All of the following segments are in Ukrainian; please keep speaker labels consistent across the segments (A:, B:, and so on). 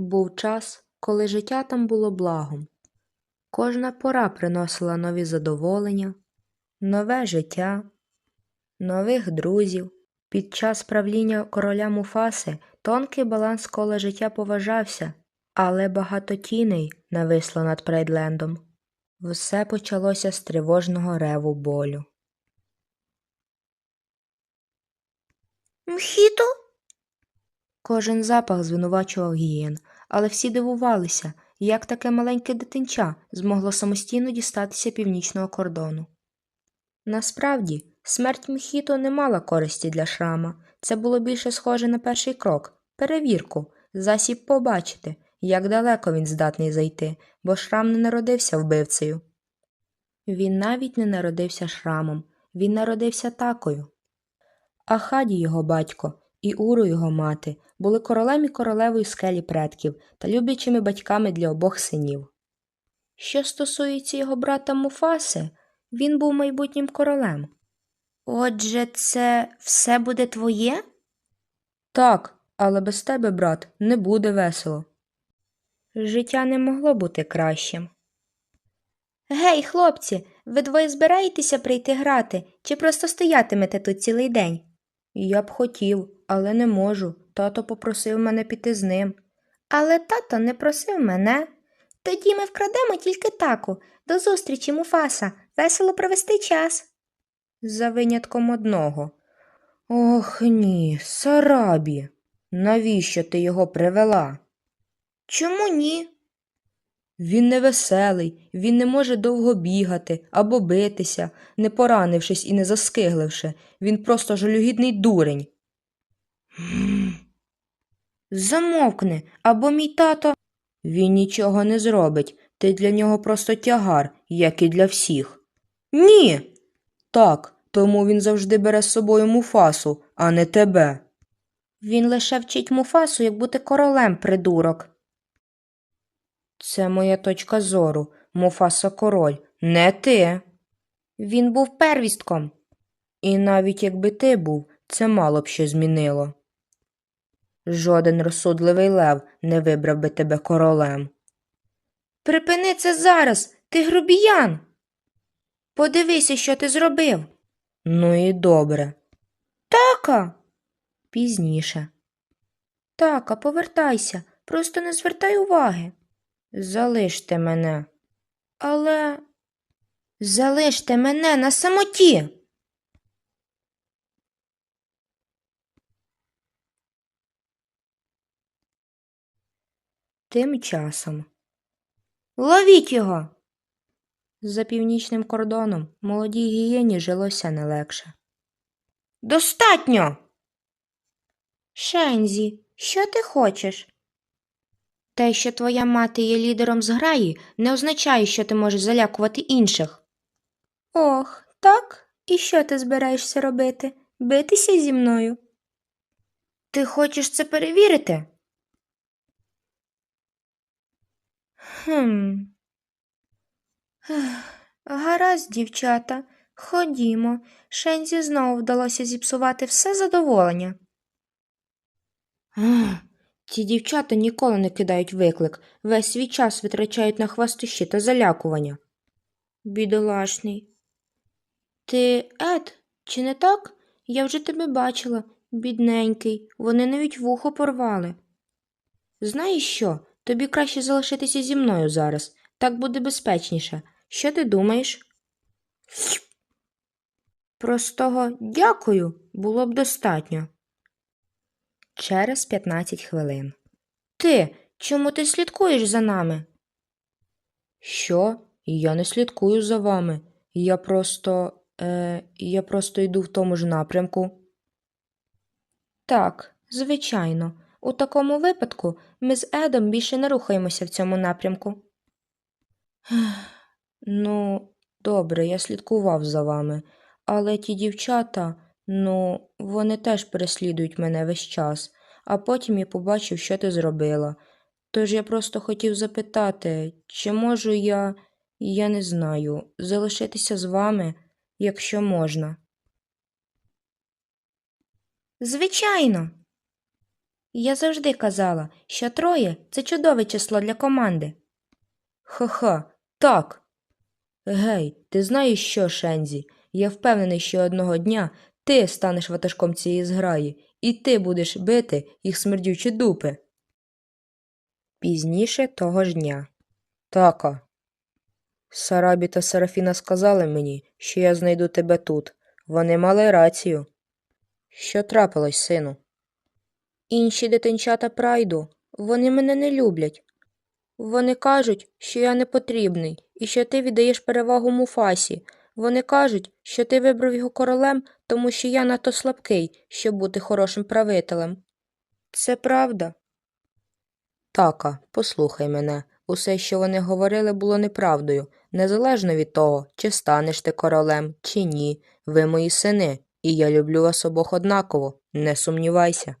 A: Був час, коли життя там було благом. Кожна пора приносила нові задоволення, нове життя, нових друзів. Під час правління короля Муфаси тонкий баланс кола життя поважався, але багато тіней нависло над Прейдлендом. Все почалося з тривожного реву болю.
B: Мхіто?
A: Кожен запах звинувачував гієн, але всі дивувалися, як таке маленьке дитинча змогло самостійно дістатися північного кордону. Насправді, смерть Мхіто не мала користі для шрама, це було більше схоже на перший крок перевірку, засіб побачити, як далеко він здатний зайти, бо шрам не народився вбивцею. Він навіть не народився шрамом, він народився такою. Ахаді його батько і Уру його мати були королем і королевою скелі предків та люблячими батьками для обох синів. Що стосується його брата Муфаси, він був майбутнім королем.
B: Отже, це все буде твоє?
A: Так, але без тебе, брат, не буде весело. Життя не могло бути кращим.
B: Гей, хлопці, ви двоє збираєтеся прийти грати чи просто стоятимете тут цілий день?
A: Я б хотів, але не можу. Тато попросив мене піти з ним.
B: Але тато не просив мене. Тоді ми вкрадемо тільки таку. До зустрічі, Муфаса. Весело провести час.
A: За винятком одного. Ох ні, Сарабі. Навіщо ти його привела?
B: Чому ні?
A: Він невеселий, він не може довго бігати або битися, не поранившись і не заскигливши. Він просто жалюгідний дурень.
B: Замовкни, або мій тато.
A: Він нічого не зробить. Ти для нього просто тягар, як і для всіх. Ні. Так, тому він завжди бере з собою муфасу, а не тебе.
B: Він лише вчить Муфасу, як бути королем, придурок.
A: Це моя точка зору. Муфаса король, не ти.
B: Він був первістком.
A: І навіть якби ти був, це мало б що змінило. Жоден розсудливий лев не вибрав би тебе королем.
B: Припини це зараз, ти грубіян. Подивися, що ти зробив.
A: Ну і добре.
B: Така.
A: Пізніше.
B: Така, повертайся, просто не звертай уваги.
A: Залиште мене.
B: Але залиште мене на самоті.
A: Тим часом.
B: Ловіть його.
A: За північним кордоном молодій гієні жилося не легше.
B: Достатньо. Шензі, що ти хочеш? Те, що твоя мати є лідером зграї, не означає, що ти можеш залякувати інших. Ох, так? І що ти збираєшся робити? Битися зі мною? Ти хочеш це перевірити? Хм. Гаразд, дівчата, ходімо. Шензі знову вдалося зіпсувати все задоволення.
A: Ці дівчата ніколи не кидають виклик, весь свій час витрачають на хвастощі та залякування.
B: Бідолашний. Ти Ед, чи не так? Я вже тебе бачила, бідненький, вони навіть вухо порвали.
A: Знаєш що? Тобі краще залишитися зі мною зараз. Так буде безпечніше. Що ти думаєш? Простого дякую було б достатньо. Через 15 хвилин.
B: Ти, чому ти слідкуєш за нами?
A: Що? Я не слідкую за вами. Я просто. Е, я просто йду в тому ж напрямку.
B: Так, звичайно. У такому випадку ми з Едом більше не рухаємося в цьому напрямку.
A: Ну, добре, я слідкував за вами, але ті дівчата, ну, вони теж переслідують мене весь час, а потім я побачив, що ти зробила. Тож я просто хотів запитати, чи можу я, я не знаю, залишитися з вами, якщо можна.
B: Звичайно. Я завжди казала, що троє це чудове число для команди.
A: Ха-ха, так. Гей, ти знаєш що, Шензі? Я впевнений, що одного дня ти станеш ватажком цієї зграї, і ти будеш бити їх смердючі дупи. Пізніше того ж дня. Така. Сарабі та Серафіна сказали мені, що я знайду тебе тут. Вони мали рацію. Що трапилось, сину? Інші дитинчата прайду, вони мене не люблять. Вони кажуть, що я не потрібний і що ти віддаєш перевагу Муфасі. Вони кажуть, що ти вибрав його королем, тому що я надто слабкий, щоб бути хорошим правителем. Це правда. Така, послухай мене. Усе, що вони говорили, було неправдою, незалежно від того, чи станеш ти королем, чи ні. Ви мої сини, і я люблю вас обох однаково, не сумнівайся.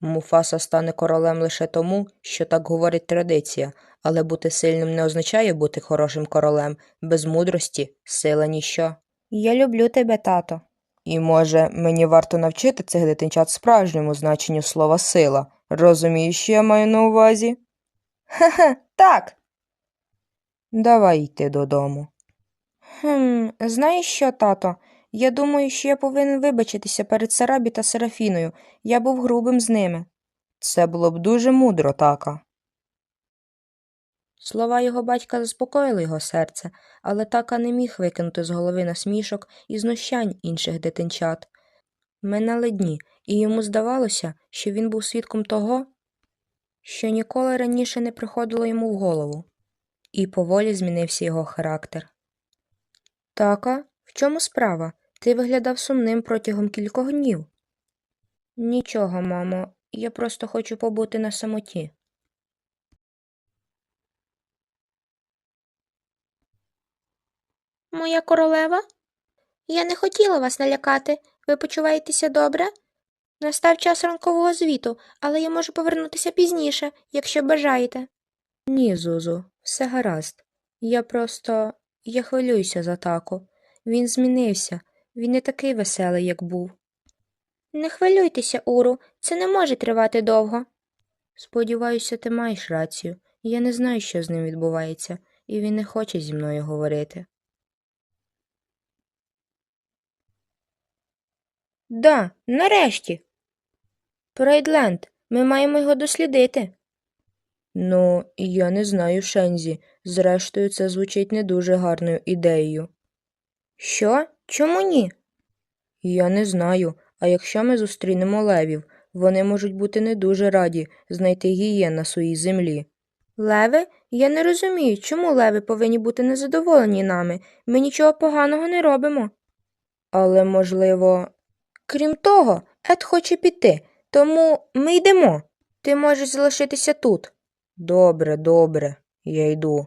A: Муфаса стане королем лише тому, що так говорить традиція, але бути сильним не означає бути хорошим королем, без мудрості сила ніщо.
B: Я люблю тебе, тато.
A: І може, мені варто навчити цих дитинчат справжньому значенню слова сила. Розумієш, що я маю на увазі?
B: Хе-хе, так.
A: Давай йти додому.
B: Хм, знаєш що, тато? Я думаю, що я повинен вибачитися перед Сарабі та Серафіною. Я був грубим з ними.
A: Це було б дуже мудро, така. Слова його батька заспокоїли його серце, але така не міг викинути з голови насмішок і знущань інших дитинчат. Минали дні, і йому здавалося, що він був свідком того, що ніколи раніше не приходило йому в голову, і поволі змінився його характер. Така, в чому справа? Ти виглядав сумним протягом кількох днів. Нічого, мамо, я просто хочу побути на самоті.
B: Моя королева? Я не хотіла вас налякати. Ви почуваєтеся добре? Настав час ранкового звіту, але я можу повернутися пізніше, якщо бажаєте.
A: Ні, Зузу, все гаразд. Я просто. я хвилююся за тако. Він змінився, він не такий веселий, як був.
B: Не хвилюйтеся, Уру, це не може тривати довго.
A: Сподіваюся, ти маєш рацію. Я не знаю, що з ним відбувається, і він не хоче зі мною говорити.
B: Да, нарешті. Прайдленд, ми маємо його дослідити.
A: Ну, я не знаю, Шензі. Зрештою, це звучить не дуже гарною ідеєю.
B: Що? Чому ні?
A: Я не знаю, а якщо ми зустрінемо левів, вони можуть бути не дуже раді знайти гієн на своїй землі.
B: Леви? Я не розумію, чому леви повинні бути незадоволені нами. Ми нічого поганого не робимо.
A: Але, можливо,
B: Крім того, Ед хоче піти, тому ми йдемо. Ти можеш залишитися тут.
A: добре, добре, я йду.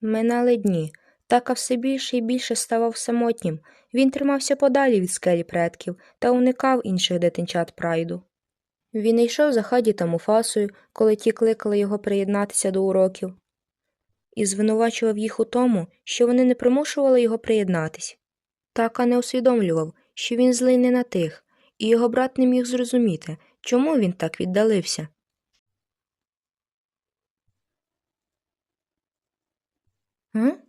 B: Минали дні. Така все більше і більше ставав самотнім. Він тримався подалі від скелі предків та уникав інших дитинчат прайду.
A: Він йшов за хаді та муфасою, коли ті кликали його приєднатися до уроків, і звинувачував їх у тому, що вони не примушували його приєднатись. Така не усвідомлював, що він злий не на тих, і його брат не міг зрозуміти, чому він так віддалився.
B: М?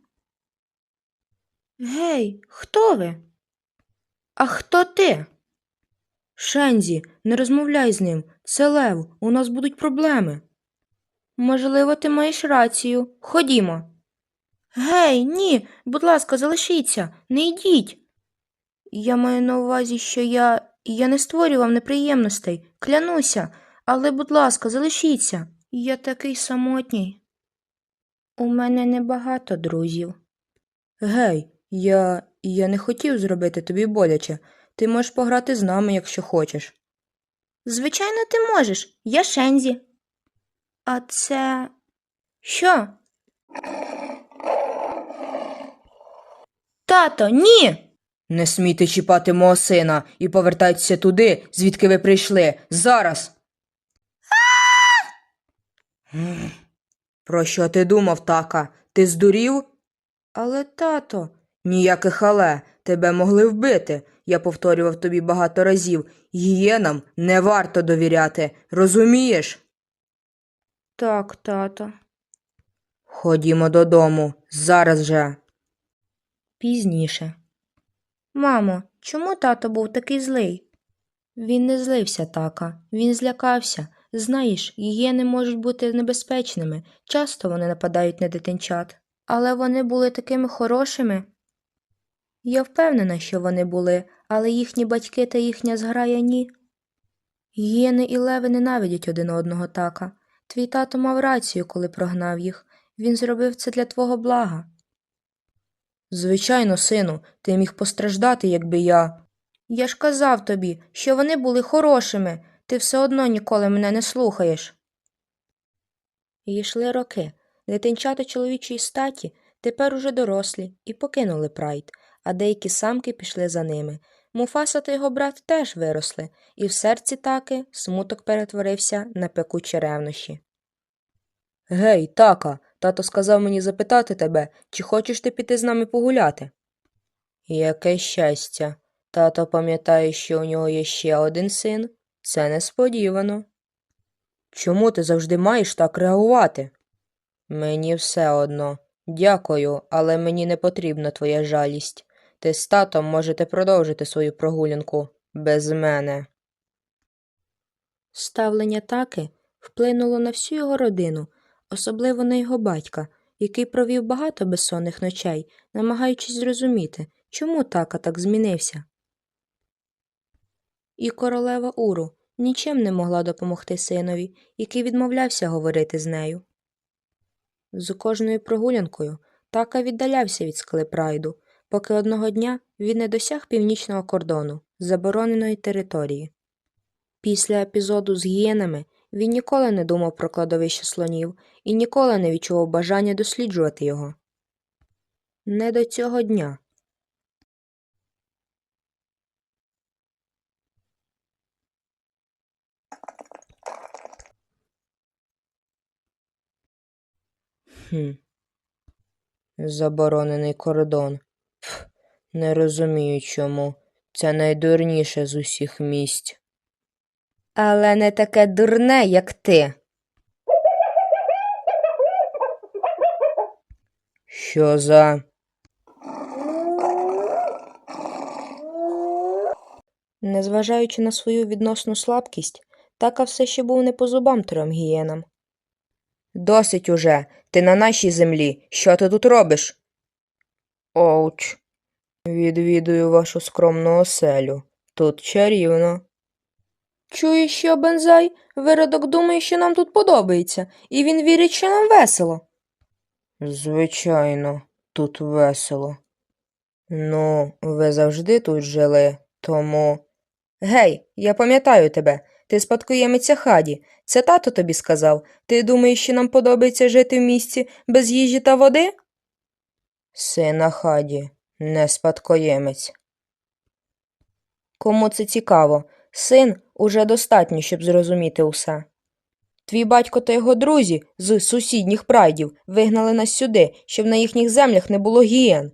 B: Гей, хто ви?
A: А хто ти? Шензі, не розмовляй з ним. Це Лев, у нас будуть проблеми.
B: Можливо, ти маєш рацію. Ходімо. Гей, ні, будь ласка, залишіться, не йдіть. Я маю на увазі, що я. я не створював неприємностей, клянуся, але, будь ласка, залишіться. Я такий самотній. У мене небагато друзів.
A: Гей, я. я не хотів зробити тобі боляче. Ти можеш пограти з нами, якщо хочеш.
B: Звичайно, ти можеш. Я Шензі. А це. Що? Тато, ні.
A: Не смійте чіпати мого сина і повертайтеся туди, звідки ви прийшли. Зараз. Про що ти думав, така? Ти здурів? Але, тато, ніяких але.
C: тебе могли вбити. Я повторював тобі багато разів. Гієнам не варто довіряти, розумієш?
A: Так, тато.
C: Ходімо додому, зараз же.
A: Пізніше. Мамо, чому тато був такий злий? Він не злився, така, він злякався. Знаєш, гієни можуть бути небезпечними, часто вони нападають на дитинчат, але вони були такими хорошими. Я впевнена, що вони були, але їхні батьки та їхня зграя ні. Гієни і леви ненавидять один одного така. Твій тато мав рацію, коли прогнав їх. Він зробив це для твого блага.
C: Звичайно, сину, ти міг постраждати, якби я.
A: Я ж казав тобі, що вони були хорошими, ти все одно ніколи мене не слухаєш. І йшли роки. Дитинчата чоловічої статі тепер уже дорослі і покинули прайд, а деякі самки пішли за ними. Муфаса та його брат теж виросли, і в серці таки смуток перетворився на пекучі ревнощі.
C: Гей, така, тато сказав мені запитати тебе, чи хочеш ти піти з нами погуляти? Яке щастя. Тато пам'ятає, що у нього є ще один син. Це несподівано. Чому ти завжди маєш так реагувати? Мені все одно. Дякую, але мені не потрібна твоя жалість. Ти з татом можете продовжити свою прогулянку без мене.
A: Ставлення таки вплинуло на всю його родину, особливо на його батька, який провів багато безсонних ночей, намагаючись зрозуміти, чому така так змінився. І королева Уру нічим не могла допомогти синові, який відмовлявся говорити з нею. З кожною прогулянкою така віддалявся від скали прайду, поки одного дня він не досяг північного кордону, забороненої території. Після епізоду з гієнами він ніколи не думав про кладовище слонів і ніколи не відчував бажання досліджувати його. Не до цього дня.
C: Хм. Заборонений кордон. Не розумію чому. Це найдурніше з усіх місць.
A: Але не таке дурне, як ти.
C: Що за.
A: Незважаючи на свою відносну слабкість, така все ще був не по зубам трьом гієнам.
C: Досить уже. Ти на нашій землі. Що ти тут робиш? Оуч. Відвідую вашу скромну оселю. Тут чарівно.
A: Чуєш що, Бензай? Виродок думає, що нам тут подобається, і він вірить, що нам весело.
C: Звичайно, тут весело. Ну, ви завжди тут жили, тому. Гей, я пам'ятаю тебе. Ти спадкоємиця хаді. Це тато тобі сказав. Ти думаєш, що нам подобається жити в місті без їжі та води? Сина хаді, не спадкоємець. Кому це цікаво? Син уже достатньо, щоб зрозуміти усе. Твій батько та його друзі з сусідніх прайдів вигнали нас сюди, щоб на їхніх землях не було гієн.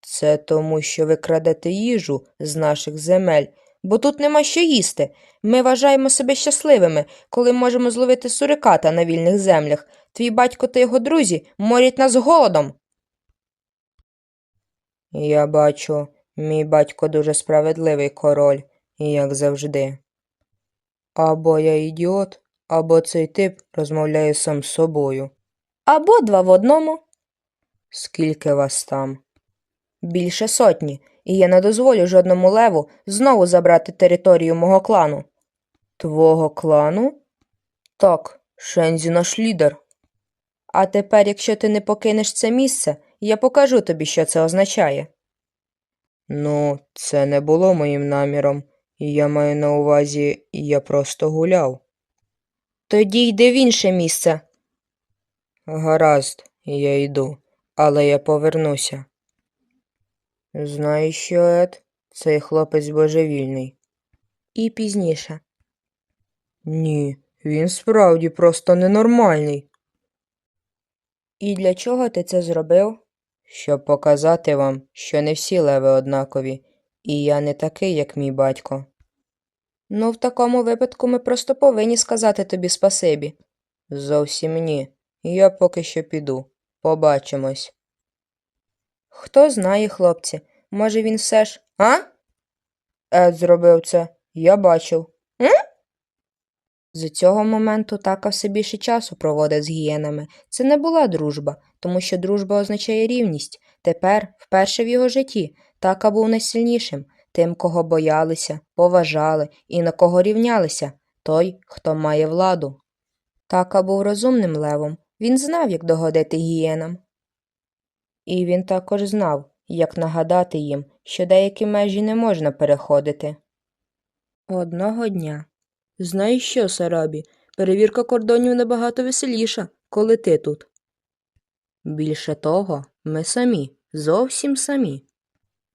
C: Це тому, що ви крадете їжу з наших земель, бо тут нема що їсти. Ми вважаємо себе щасливими, коли можемо зловити суриката на вільних землях. Твій батько та його друзі морять нас голодом. Я бачу, мій батько дуже справедливий король, як завжди. Або я ідіот, або цей тип розмовляє сам з собою.
A: Або два в одному.
C: Скільки вас там? Більше сотні, і я не дозволю жодному леву знову забрати територію мого клану. Твого клану? Так, Шензі наш лідер. А тепер, якщо ти не покинеш це місце, я покажу тобі, що це означає. Ну, це не було моїм наміром. Я маю на увазі, я просто гуляв. Тоді йди в інше місце. Гаразд, я йду, але я повернуся. Знаєш що, Ед? Цей хлопець божевільний.
A: І пізніше.
C: Ні, він справді просто ненормальний.
A: І для чого ти це зробив?
C: Щоб показати вам, що не всі леви однакові, і я не такий, як мій батько. Ну, в такому випадку ми просто повинні сказати тобі спасибі. Зовсім ні. Я поки що піду. Побачимось. Хто знає, хлопці, може він все ж. А? Ед зробив це. Я бачив. З цього моменту така все більше часу проводить з гієнами. Це не була дружба, тому що дружба означає рівність. Тепер, вперше в його житті, така був найсильнішим, тим, кого боялися, поважали і на кого рівнялися, той, хто має владу. Така був розумним левом, він знав, як догодити гієнам. І він також знав, як нагадати їм, що деякі межі не можна переходити. Одного дня. Знаєш що, Сарабі, перевірка кордонів набагато веселіша, коли ти тут. Більше того, ми самі, зовсім самі.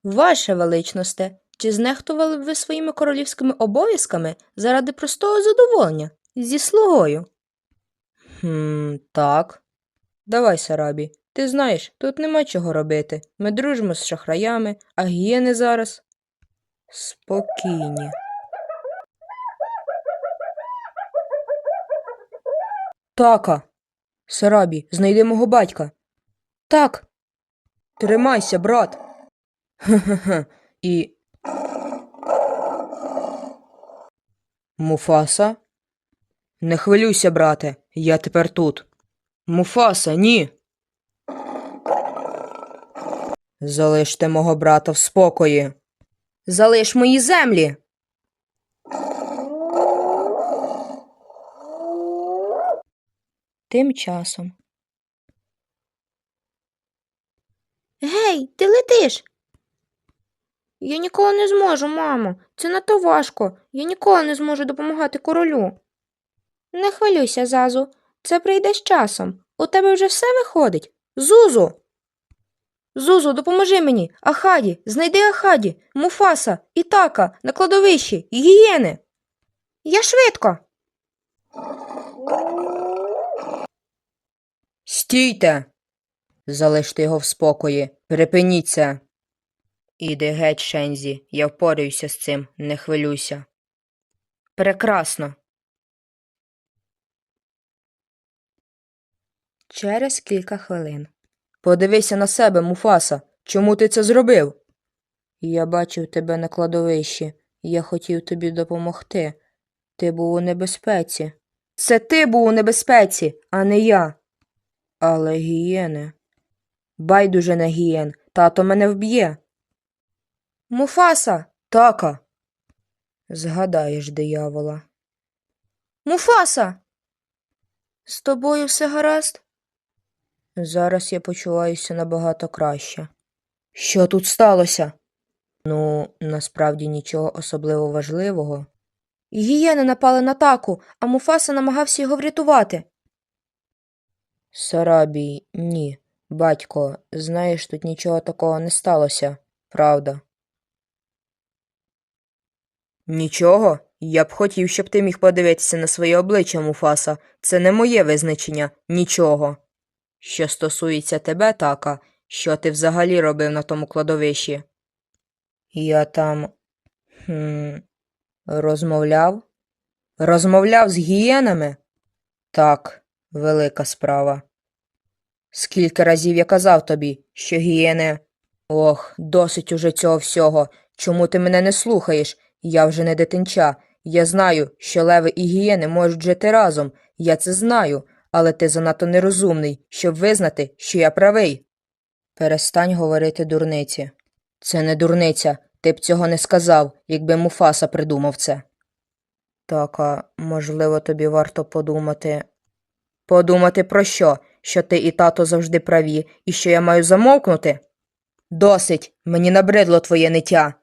C: Ваше величносте, чи знехтували б ви своїми королівськими обов'язками заради простого задоволення зі слугою? Хм, так. Давай, Сарабі, ти знаєш, тут нема чого робити. Ми дружимо з шахраями, а гієни зараз. Спокійні. Така. Сарабі, знайди мого батька. Так. Тримайся, брат. Хе-хе-хе. І. Муфаса? Не хвилюйся, брате, я тепер тут. Муфаса, ні. Залиште мого брата в спокої. Залиш мої землі. Тим часом.
B: Гей, ти летиш. Я ніколи не зможу, мамо. Це надто важко. Я ніколи не зможу допомагати королю. Не хвилюйся, Зазу. Це прийде з часом. У тебе вже все виходить. Зузу. Зузу, допоможи мені. Ахаді, знайди Ахаді, Муфаса, Ітака, на кладовищі, гієни. Я швидко.
C: Стійте. Залиште його в спокої. Припиніться. Іди геть, Шензі, я впораюся з цим, не хвилюйся. Прекрасно. Через кілька хвилин. Подивися на себе, Муфаса. Чому ти це зробив? Я бачив тебе на кладовищі. Я хотів тобі допомогти. Ти був у небезпеці. Це ти був у небезпеці, а не я. Але гієни. Байдуже на гієн, тато мене вб'є.
B: Муфаса.
C: Така. Згадаєш диявола.
B: Муфаса. З тобою все гаразд?
C: Зараз я почуваюся набагато краще. Що тут сталося? Ну, насправді нічого особливо важливого.
B: Гієни напали на таку, а Муфаса намагався його врятувати.
C: Сарабій, ні. Батько, знаєш, тут нічого такого не сталося, правда. Нічого? Я б хотів, щоб ти міг подивитися на своє обличчя, Муфаса. Це не моє визначення, нічого. Що стосується тебе, така, що ти взагалі робив на тому кладовищі? Я там. Хм, розмовляв? Розмовляв з гієнами? Так, велика справа. Скільки разів я казав тобі, що гієни. Ох, досить уже цього всього. Чому ти мене не слухаєш? Я вже не дитинча. Я знаю, що леви і гієни можуть жити разом. Я це знаю, але ти занадто нерозумний, щоб визнати, що я правий. Перестань говорити дурниці. Це не дурниця. Ти б цього не сказав, якби Муфаса придумав це. Так, а можливо, тобі варто подумати. Подумати про що? Що ти і тато завжди праві, і що я маю замовкнути? Досить, мені набридло твоє ниття.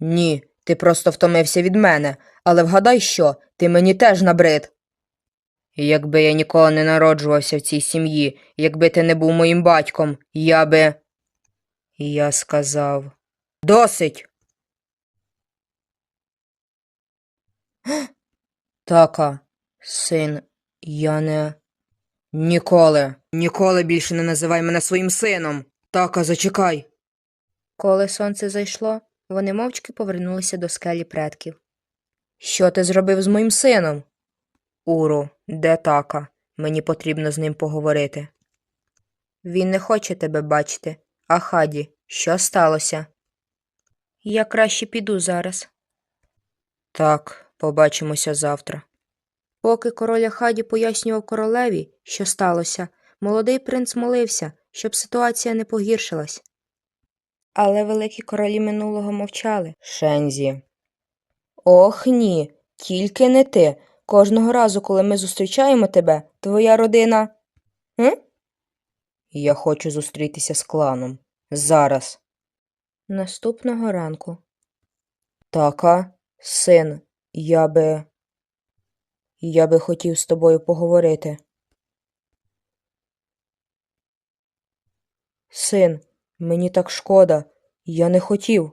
C: Ні, ти просто втомився від мене, але вгадай що, ти мені теж набрид. Якби я ніколи не народжувався в цій сім'ї, якби ти не був моїм батьком, я би. Я сказав. Досить. Така, син, я не. Ніколи, ніколи більше не називай мене своїм сином. Така, зачекай.
A: Коли сонце зайшло, вони мовчки повернулися до скелі предків.
C: Що ти зробив з моїм сином? Уру, де така? Мені потрібно з ним поговорити.
A: Він не хоче тебе бачити. А Хаді, що сталося? Я краще піду зараз.
C: Так, побачимося завтра.
A: Поки король Хаді пояснював королеві, що сталося, молодий принц молився, щоб ситуація не погіршилась. Але великі королі минулого мовчали.
C: Шензі. Ох ні, тільки не ти. Кожного разу, коли ми зустрічаємо тебе, твоя родина. М? Я хочу зустрітися з кланом. Зараз.
A: Наступного ранку.
C: Така, син, я би. Я би хотів з тобою поговорити. Син, мені так шкода, я не хотів.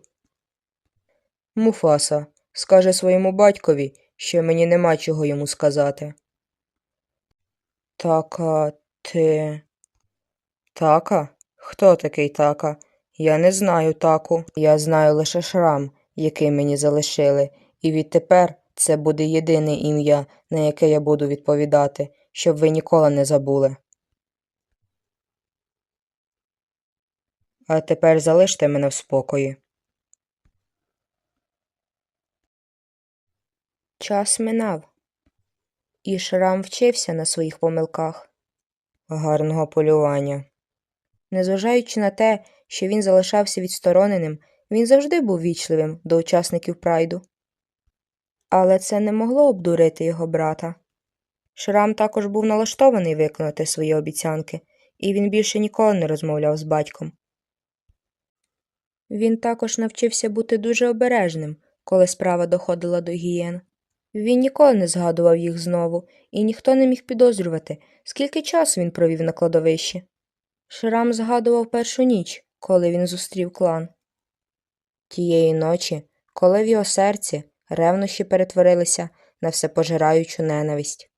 C: Муфаса, скаже своєму батькові, що мені нема чого йому сказати. Така, ти. Така? Хто такий така? Я не знаю таку. Я знаю лише шрам, який мені залишили, і відтепер це буде єдине ім'я, на яке я буду відповідати, щоб ви ніколи не забули. А тепер залиште мене в спокої.
A: Час минав. І Шрам вчився на своїх помилках.
C: Гарного полювання.
A: Незважаючи на те, що він залишався відстороненим, він завжди був вічливим до учасників прайду. Але це не могло обдурити його брата. Шрам також був налаштований виконати свої обіцянки, і він більше ніколи не розмовляв з батьком. Він також навчився бути дуже обережним, коли справа доходила до гієн. Він ніколи не згадував їх знову, і ніхто не міг підозрювати, скільки часу він провів на кладовищі. Шрам згадував першу ніч, коли він зустрів клан. Тієї ночі, коли в його серці ревнощі перетворилися на всепожираючу ненависть.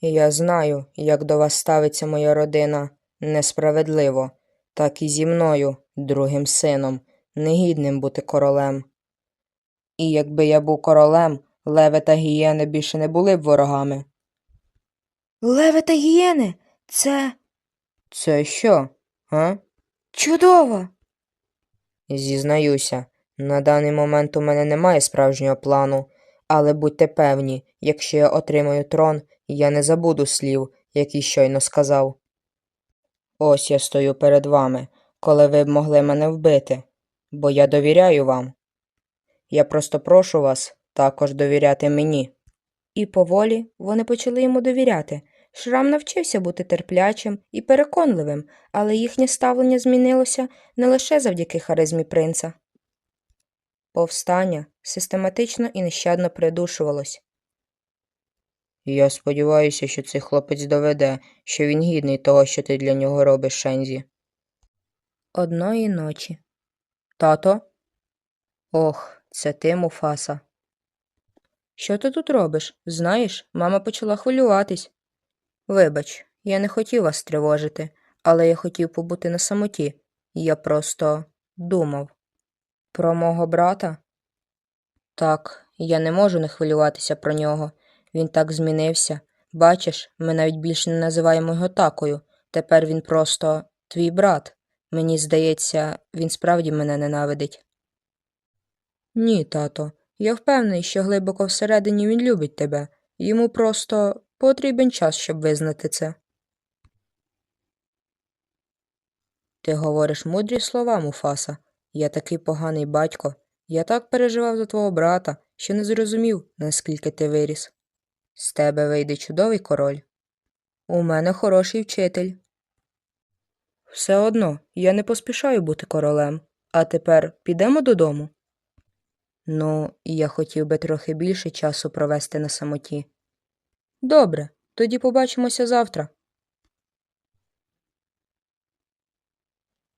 C: Я знаю, як до вас ставиться моя родина несправедливо, так і зі мною, другим сином, негідним бути королем. І якби я був королем, леви та гієни більше не були б ворогами.
A: Леви та гієни, це
C: Це що? А?
A: чудово.
C: Зізнаюся, на даний момент у мене немає справжнього плану, але будьте певні, якщо я отримаю трон, я не забуду слів, які щойно сказав. Ось я стою перед вами, коли ви б могли мене вбити, бо я довіряю вам. Я просто прошу вас також довіряти мені.
A: І поволі вони почали йому довіряти. Шрам навчився бути терплячим і переконливим, але їхнє ставлення змінилося не лише завдяки харизмі принца. Повстання систематично і нещадно придушувалось.
C: Я сподіваюся, що цей хлопець доведе, що він гідний того, що ти для нього робиш, Шензі.
A: Одної ночі.
C: Тато?
A: Ох, це ти, Муфаса. Що ти тут робиш? Знаєш, мама почала хвилюватись. Вибач, я не хотів вас тривожити, але я хотів побути на самоті. Я просто думав. Про мого брата? Так, я не можу не хвилюватися про нього. Він так змінився. Бачиш, ми навіть більше не називаємо його такою. Тепер він просто твій брат. Мені здається, він справді мене ненавидить. Ні, тато, я впевнений, що глибоко всередині він любить тебе. Йому просто потрібен час, щоб визнати це. Ти говориш мудрі слова, Муфаса. Я такий поганий батько. Я так переживав за твого брата, що не зрозумів, наскільки ти виріс. З тебе вийде чудовий король. У мене хороший вчитель. Все одно, я не поспішаю бути королем. А тепер підемо додому. Ну, я хотів би трохи більше часу провести на самоті. Добре, тоді побачимося завтра.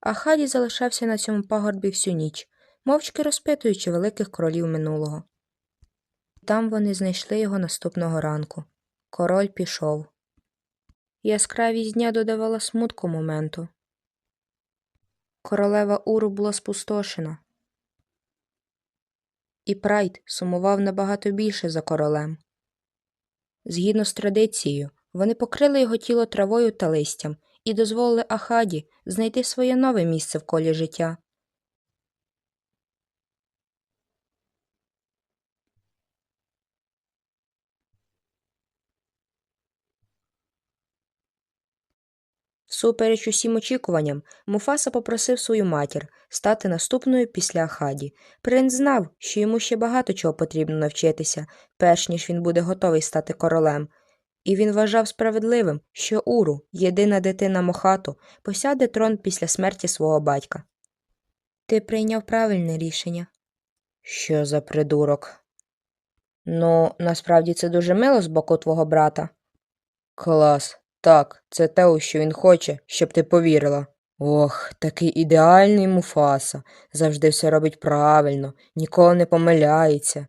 A: А Хаді залишався на цьому пагорбі всю ніч, мовчки розпитуючи великих королів минулого. Там вони знайшли його наступного ранку. Король пішов. Яскравість дня додавала смутку моменту. Королева Уру була спустошена. І Прайд сумував набагато більше за королем. Згідно з традицією, вони покрили його тіло травою та листям і дозволили Ахаді знайти своє нове місце в колі життя. Всупереч усім очікуванням, Муфаса попросив свою матір стати наступною після Ахаді. Принц знав, що йому ще багато чого потрібно навчитися, перш ніж він буде готовий стати королем. І він вважав справедливим, що Уру, єдина дитина Мохату, посяде трон після смерті свого батька. Ти прийняв правильне рішення. Що за придурок? Ну, насправді це дуже мило з боку твого брата. Клас. Так, це те, у що він хоче, щоб ти повірила. Ох, такий ідеальний Муфаса. Завжди все робить правильно, ніколи не помиляється.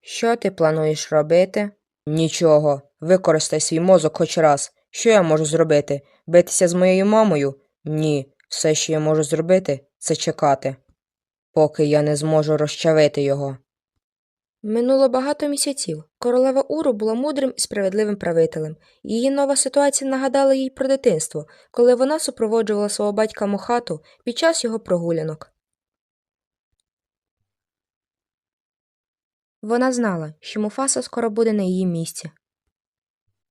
A: Що ти плануєш робити? Нічого. Використай свій мозок хоч раз. Що я можу зробити? Битися з моєю мамою? Ні. Все, що я можу зробити, це чекати, поки я не зможу розчавити його. Минуло багато місяців. Королева Уру була мудрим і справедливим правителем. Її нова ситуація нагадала їй про дитинство, коли вона супроводжувала свого батька Мохату під час його прогулянок. Вона знала, що Муфаса скоро буде на її місці.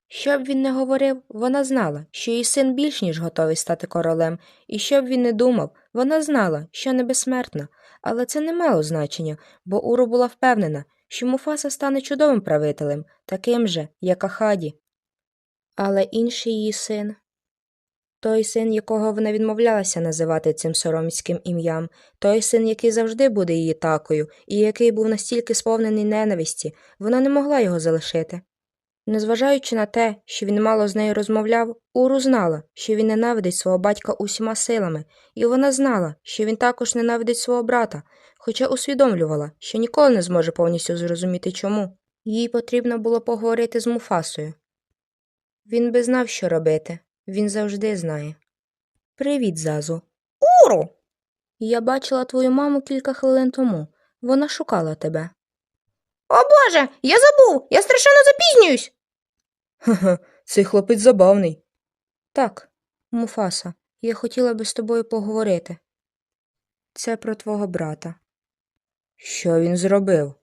A: Що б він не говорив, вона знала, що її син більш ніж готовий стати королем, і що б він не думав, вона знала, що не безсмертна, але це не мало значення, бо Уру була впевнена, що Муфаса стане чудовим правителем, таким же, як Ахаді. Але інший її син. Той син, якого вона відмовлялася називати цим сороміцьким ім'ям, той син, який завжди буде її такою, і який був настільки сповнений ненависті, вона не могла його залишити. Незважаючи на те, що він мало з нею розмовляв, Уру знала, що він ненавидить свого батька усіма силами, і вона знала, що він також ненавидить свого брата, хоча усвідомлювала, що ніколи не зможе повністю зрозуміти чому. Їй потрібно було поговорити з Муфасою. Він би знав, що робити. Він завжди знає. Привіт, Зазу. Уру. Я бачила твою маму кілька хвилин тому. Вона шукала тебе.
B: О Боже, я забув! Я страшенно запізнююсь.
A: Ха-ха, цей хлопець забавний. Так, Муфаса, я хотіла би з тобою поговорити. Це про твого брата. Що він зробив?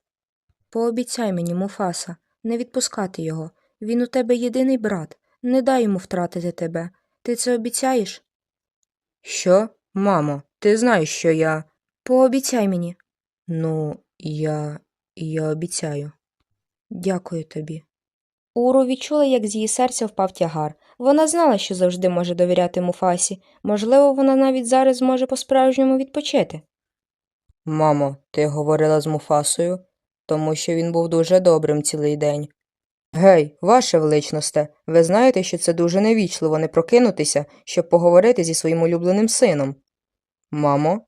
A: Пообіцяй мені, Муфаса, не відпускати його. Він у тебе єдиний брат. Не дай йому втратити тебе. Ти це обіцяєш? Що? Мамо, ти знаєш, що я. Пообіцяй мені. Ну, я. я обіцяю. Дякую тобі. Уру відчула, як з її серця впав тягар. Вона знала, що завжди може довіряти Муфасі. Можливо, вона навіть зараз зможе по-справжньому відпочити. Мамо, ти говорила з Муфасою, тому що він був дуже добрим цілий день. Гей, ваше величносте, ви знаєте, що це дуже невічливо не прокинутися, щоб поговорити зі своїм улюбленим сином. Мамо?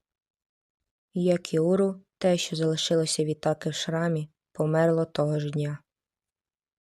A: Як і Уру, те, що залишилося від таки в шрамі, померло того ж дня.